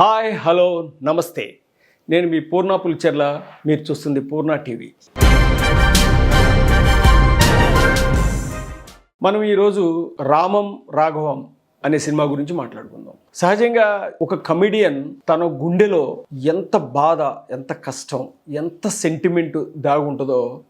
Hi hello నమస్తే. నేను మీ పూర్ణ పులిచెర్ల మీరు చూస్తుంది పూర్ణ టీవీ. మనం ఈరోజు రామం రాఘవం అనే సినిమా గురించి మాట్లాడుకుందాం. సహజంగా ఒక కమిడియన్ తన గుండెలో ఎంత బాధ ఎంత కష్టం ఎంత సెంటిమెంట్ దాగుంటుందో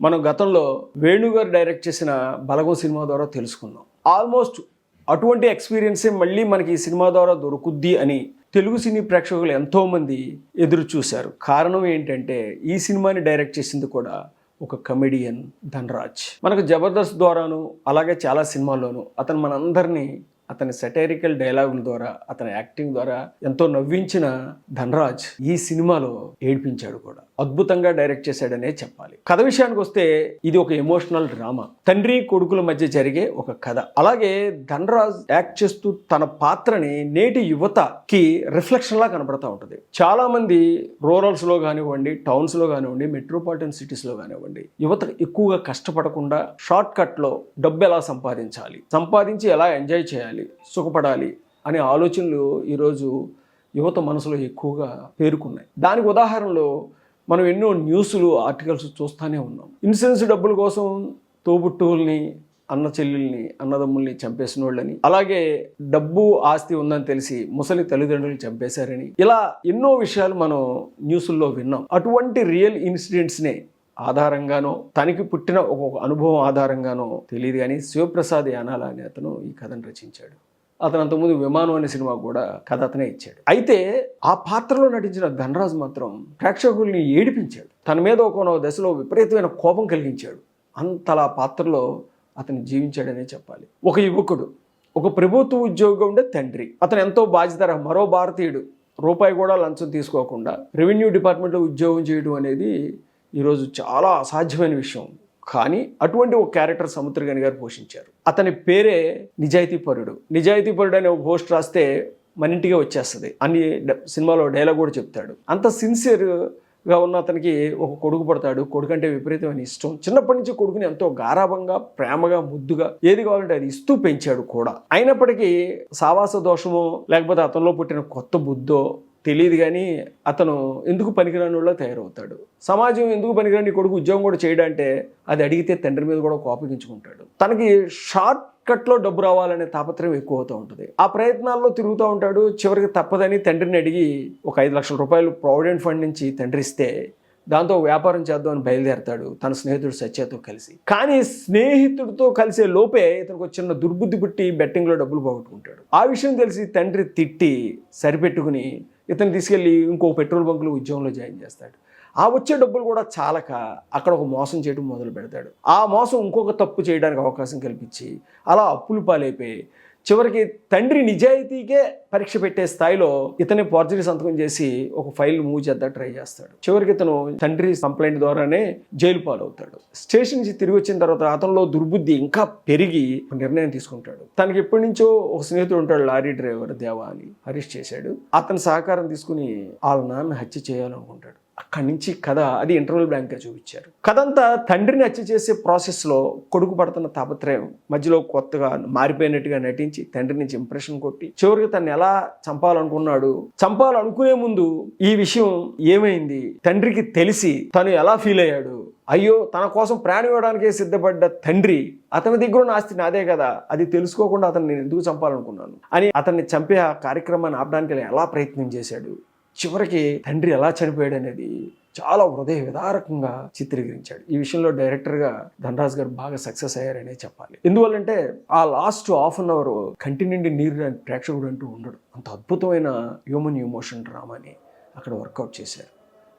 మనం గతంలో వేణుగారు డైరెక్ట్ చేసిన బలగం సినిమా ద్వారా తెలుసుకున్నాం ఆల్మోస్ట్ అటువంటి ఎక్స్పీరియన్సే మళ్ళీ మనకి ఈ సినిమా ద్వారా దొరుకుద్ది అని తెలుగు సినీ ప్రేక్షకులు ఎంతోమంది ఎదురు చూశారు కారణం ఏంటంటే ఈ సినిమాని డైరెక్ట్ చేసింది కూడా ఒక కమెడియన్ ధనరాజ్. మనకు జబర్దస్త్ ద్వారాను అలాగే చాలా సినిమాల్లోనూ అతను మనందరినీ అతని సెటైరికల్ డైలాగుల ద్వారా అతని యాక్టింగ్ ద్వారా ఎంతో నవ్వించిన ధనరాజ్ ఈ సినిమాలో ఏడిపించాడు కూడా. అద్భుతంగా డైరెక్ట్ చేశాడనే చెప్పాలి. కథ విషయానికి వస్తే ఇది ఒక ఎమోషనల్ డ్రామా తండ్రి కొడుకుల మధ్య జరిగే ఒక కథ. అలాగే ధనరాజ్ యాక్ట్ చేస్తూ తన పాత్రని నేటి యువతకి రిఫ్లెక్షన్ లా కనబడతా ఉంటుంది. చాలా మంది రూరల్స్లో కానివ్వండి టౌన్స్లో కానివ్వండి మెట్రోపాలిటన్ సిటీస్లో కానివ్వండి యువత ఎక్కువగా కష్టపడకుండా షార్ట్ కట్లో డబ్బు ఎలా సంపాదించాలి? సంపాదించి ఎలా ఎంజాయ్ చేయాలి? సుఖపడాలి అనే ఆలోచనలు ఈరోజు యువత మనసులో ఎక్కువగా పేరుకున్నాయి. దానికి ఉదాహరణలో మనం ఎన్నో న్యూస్లు ఆర్టికల్స్ చూస్తూనే ఉన్నాం. ఇన్సూరెన్స్ డబ్బుల కోసం తోబుట్టువుల్ని అన్న చెల్లెల్ని అన్నదమ్ముల్ని చంపేసిన వాళ్ళని అలాగే డబ్బు ఆస్తి ఉందని తెలిసి ముసలి తల్లిదండ్రులు చంపేశారని ఇలా ఎన్నో విషయాలు మనం న్యూస్ల్లో విన్నాం. అటువంటి రియల్ ఇన్సిడెంట్స్నే ఆధారంగానో తనకి పుట్టిన ఒక అనుభవం ఆధారంగానో తెలియదు కానీ శివప్రసాద్ యానాల అనే అతను ఈ కథను రచించాడు. అతను అంతకుముందు విమానం అనే సినిమా కూడా కథ అతనే ఇచ్చాడు. అయితే ఆ పాత్రలో నటించిన ధనరాజ్ మాత్రం ప్రేక్షకుల్ని ఏడిపించాడు. తన మీద ఒక దశలో విపరీతమైన కోపం కలిగించాడు. అంతలా పాత్రలో అతను జీవించాడనే చెప్పాలి. ఒక యువకుడు ఒక ప్రభుత్వ ఉద్యోగం ఉండే తండ్రి అతను ఎంతో బాధ్యత మరో భారతీయుడు రూపాయి కూడా లంచం తీసుకోకుండా రెవెన్యూ డిపార్ట్మెంట్లో ఉద్యోగం చేయడం అనేది ఈరోజు చాలా అసాధ్యమైన విషయం. కానీ అటువంటి ఒక క్యారెక్టర్ సముద్రగని గారు పోషించారు. అతని పేరే నిజాయితీపరుడు నిజాయితీపరుడు అనే ఒక పోస్ట్ రాస్తే మన ఇంటికే వచ్చేస్తుంది. అన్ని డ- సినిమాలో డైలాగ్ కూడా చెప్తాడు. అంత సిన్సియర్గా ఉన్న అతనికి ఒక కొడుకు పడతాడు. కొడుకు అంటే విపరీతమైన ఇష్టం. చిన్నప్పటి నుంచి కొడుకుని ఎంతో గారాభంగా ప్రేమగా ముద్దుగా ఏది కావాలంటే అది ఇస్తూ పెంచాడు కూడా. అయినప్పటికీ సావాస దోషమో లేకపోతే అతనిలో పుట్టిన కొత్త బుద్ధో తెలియదు కానీ అతను ఎందుకు పనికిరాని వాళ్ళ తయారవుతాడు. సమాజం ఎందుకు పనికిరాని కొడుకు ఉద్యోగం కూడా చేయడంటే అది అడిగితే తండ్రి మీద కూడా కోపగించుకుంటాడు తనకి షార్ట్ కట్లో డబ్బు రావాలనే తాపత్రయం ఎక్కువ అవుతూ ఉంటుంది. ఆ ప్రయత్నాల్లో తిరుగుతూ ఉంటాడు. చివరికి తప్పదని తండ్రిని అడిగి ఒక ఐదు లక్షల రూపాయలు ప్రావిడెంట్ ఫండ్ నుంచి తండ్రి ఇస్తే దాంతో వ్యాపారం చేద్దామని బయలుదేరతాడు తన స్నేహితుడు సత్యతో కలిసి. కానీ స్నేహితుడితో కలిసే లోపే ఇతనికి ఒక చిన్న దుర్బుద్ధి పుట్టి బెట్టింగ్లో డబ్బులు పోగొట్టుకుంటాడు. ఆ విషయం తెలిసి తండ్రి తిట్టి సరిపెట్టుకుని ఇతను తీసుకెళ్ళి ఇంకో పెట్రోల్ బంకులో ఉద్యోగంలో జాయిన్ చేస్తాడు. ఆ వచ్చే డబ్బులు కూడా చాలక అక్కడ ఒక మోసం చేయడం మొదలు పెడతాడు ఆ మోసం ఇంకొక తప్పు చేయడానికి అవకాశం కల్పించి అలా అప్పులు పాలైపోయి చివరికి తండ్రి నిజాయితీకే పరీక్ష పెట్టే స్థాయిలో ఇతని ఫార్జరీ సంతకం చేసి ఒక ఫైల్ మూవ్ చేద్దాం ట్రై చేస్తాడు. చివరికి ఇతను తండ్రి కంప్లైంట్ ద్వారానే జైలు పాలవుతాడు. స్టేషన్ నుంచి తిరిగి వచ్చిన తర్వాత అతనిలో దుర్బుద్ధి ఇంకా పెరిగి ఒక నిర్ణయం తీసుకుంటాడు. తనకి ఎప్పటి నుంచో ఒక స్నేహితుడు ఉంటాడు లారీ డ్రైవర్ దేవా అని అరెస్ట్ చేశాడు. అతని సహకారం తీసుకుని వాళ్ళ నాన్న హత్య చేయాలనుకుంటాడు. అక్కడి నుంచి కథ అది ఇంటర్వల్ బ్యాంక్గా చూపించారు. కథ అంతా తండ్రిని హత్య చేసే ప్రాసెస్లో కొడుకు పడుతున్న తాపత్రయం మధ్యలో కొత్తగా మారిపోయినట్టుగా నటించి తండ్రి నుంచి ఇంప్రెషన్ కొట్టి చివరికి తను ఎలా చంపాలనుకున్నాడు? చంపాలనుకునే ముందు ఈ విషయం ఏమైంది? తండ్రికి తెలిసి తను ఎలా ఫీల్ అయ్యాడు? అయ్యో తన కోసం ప్రాణం ఇవ్వడానికే సిద్ధపడ్డ తండ్రి అతని దగ్గర ఉన్న ఆస్తి నాదే కదా అది తెలుసుకోకుండా అతన్ని నేను ఎందుకు చంపాలనుకున్నాను? అని అతన్ని చంపే ఆ కార్యక్రమాన్ని ఆపడానికి ఎలా ప్రయత్నం చేశాడు? చివరికి తండ్రి ఎలా చనిపోయాడు అనేది చాలా హృదయ విదారకంగా చిత్రీకరించాడు. ఈ విషయంలో డైరెక్టర్గా ధనరాజ్ గారు బాగా సక్సెస్ అయ్యారనే చెప్పాలి. ఎందువల్లంటే ఆ లాస్ట్ హాఫ్ అన్ అవర్ కంటి నిండి నీరు ప్రేక్షకుడు అంటూ ఉండడు. అంత అద్భుతమైన హ్యూమన్ ఎమోషన్ డ్రామాని అక్కడ వర్కౌట్ చేశారు.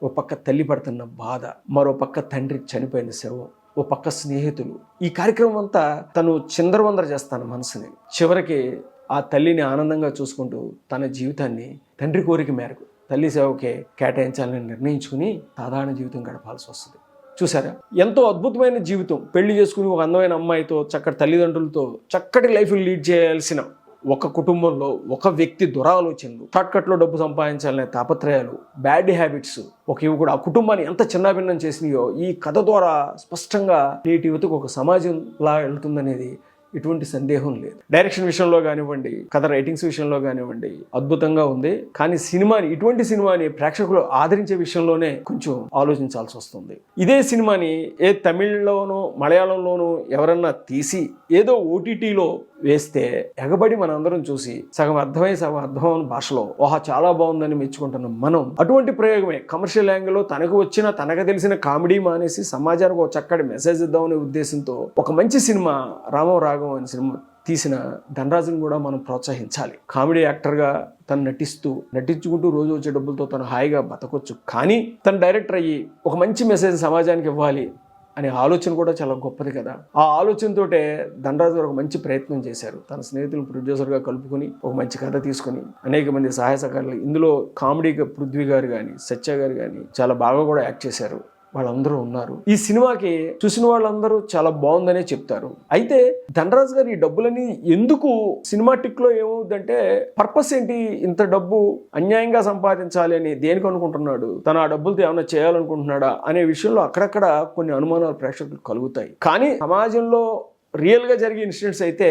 ఓ పక్క తల్లి పడుతున్న బాధ మరో పక్క తండ్రి చనిపోయిన శవం ఓ పక్క స్నేహితులు. ఈ కార్యక్రమం అంతా తను చిందరవందర చేస్తాను మనసుని. చివరికి ఆ తల్లిని ఆనందంగా చూసుకుంటూ తన జీవితాన్ని తండ్రి కోరిక మేరకు తల్లి సేవకే కేటాయించాలని నిర్ణయించుకుని సాధారణ జీవితం గడపాల్సి వస్తుంది. చూసారా? ఎంతో అద్భుతమైన జీవితం. పెళ్ళి చేసుకుని ఒక అందమైన అమ్మాయితో చక్కటి తల్లిదండ్రులతో చక్కటి లైఫ్ లీడ్ చేయాల్సిన ఒక కుటుంబంలో ఒక వ్యక్తి దురాలోచనలు షార్ట్కట్లో డబ్బు సంపాదించాలనే తాపత్రయాలు బ్యాడ్ హ్యాబిట్స్ ఒక యువకుడు ఆ కుటుంబాన్ని ఎంత చిన్నాభిన్నం చేసినాయో ఈ కథ ద్వారా స్పష్టంగా నేటి యువతకు ఒక సమాజంలా వెళ్తుందనేది ఎటువంటి సందేహం లేదు. డైరెక్షన్ విషయంలో కానివ్వండి కథ రైటింగ్స్ విషయంలో కానివ్వండి అద్భుతంగా ఉంది. కానీ సినిమాని ఇటువంటి సినిమాని ప్రేక్షకులు ఆదరించే విషయంలోనే కొంచెం ఆలోచించాల్సి వస్తుంది. ఇదే సినిమాని ఏ తమిళ్ళోనూ మలయాళంలోనూ ఎవరన్నా తీసి ఏదో ఓటీటీలో వేస్తే ఎగబడి మనందరం చూసి సగం అర్థమై సగం అర్థం భాషలో ఓహా చాలా బాగుందని మెచ్చుకుంటున్నాం మనం. అటువంటి ప్రయోగమే. కమర్షియల్ యాంగిల్లో తనకు వచ్చిన తనకు తెలిసిన కామెడీ మానేసి సమాజానికి ఒక చక్కటి మెసేజ్ ఇద్దామనే ఉద్దేశంతో ఒక మంచి సినిమా రామం రాఘవం అనే సినిమా తీసిన ధనరాజుని కూడా మనం ప్రోత్సహించాలి. కామెడీ యాక్టర్గా తను నటిస్తూ నటించుకుంటూ రోజు వచ్చే డబ్బులతో తను హాయిగా బతకొచ్చు. కానీ తను డైరెక్టర్ అయ్యి ఒక మంచి మెసేజ్ సమాజానికి ఇవ్వాలి. అనే ఆలోచన కూడా చాలా గొప్పది కదా. ఆ ఆలోచనతోటే ధనరాజు గారు ఒక మంచి ప్రయత్నం చేశారు. తన స్నేహితులను ప్రొడ్యూసర్గా కలుపుకొని ఒక మంచి కథ తీసుకొని అనేక మంది సహాయ సహకారులు ఇందులో కామెడీగా పృథ్వీ గారు కానీ సత్య గారు కానీ చాలా బాగా కూడా యాక్ట్ చేశారు. వాళ్ళందరూ ఉన్నారు. ఈ సినిమాకి చూసిన వాళ్ళందరూ చాలా బాగుందనే చెప్తారు. అయితే ధనరాజ్ గారు ఈ డబ్బులని ఎందుకు సినిమాటిక్లో ఏమవుతుందంటే పర్పస్ ఏంటి ఇంత డబ్బు అన్యాయంగా సంపాదించాలి అని దేనికి అనుకుంటున్నాడు? తను ఆ డబ్బులతో ఏమైనా చేయాలనుకుంటున్నాడా? అనే విషయంలో అక్కడక్కడ కొన్ని అనుమానాలు ప్రేక్షకులు కలుగుతాయి. కానీ సమాజంలో రియల్గా జరిగే ఇన్సిడెంట్స్ అయితే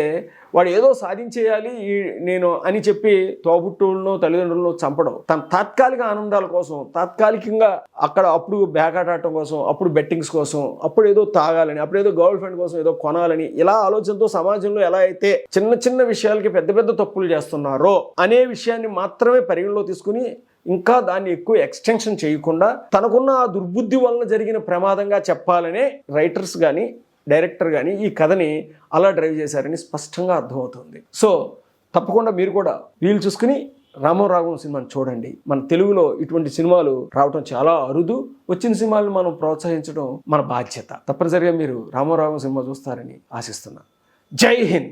వాడు ఏదో సాధించేయాలి ఈ- నేను అని చెప్పి తోబుట్టువులను తల్లిదండ్రులను చంపడం తన తాత్కాలిక ఆనందాల కోసం తాత్కాలికంగా అక్కడ అప్పుడు బ్యాకాట్ ఆడటం కోసం అప్పుడు బెట్టింగ్స్ కోసం అప్పుడు ఏదో తాగాలని అప్పుడు ఏదో గర్ల్ ఫ్రెండ్ కోసం ఏదో కొనాలని ఇలా ఆలోచనతో సమాజంలో ఎలా అయితే చిన్న చిన్న విషయాలకి పెద్ద పెద్ద తప్పులు చేస్తున్నారో అనే విషయాన్ని మాత్రమే పరిగణలో తీసుకుని ఇంకా దాన్ని ఎక్కువ ఎక్స్టెన్షన్ చేయకుండా తనకున్న ఆ దుర్బుద్ధి వలన జరిగిన ప్రమాదంగా చెప్పాలనే రైటర్స్ కానీ డైరెక్టర్ కానీ ఈ కథని అలా డ్రైవ్ చేశారని స్పష్టంగా అర్థమవుతుంది. సో తప్పకుండా మీరు కూడా వీలు చూసుకుని రామో రాఘవం సినిమాని చూడండి. మన తెలుగులో ఇటువంటి సినిమాలు రావటం చాలా అరుదు. వచ్చిన సినిమాలను మనం ప్రోత్సహించడం మన బాధ్యత. తప్పనిసరిగా మీరు రామో రాఘవం సినిమా చూస్తారని ఆశిస్తున్నాను జై హింద్!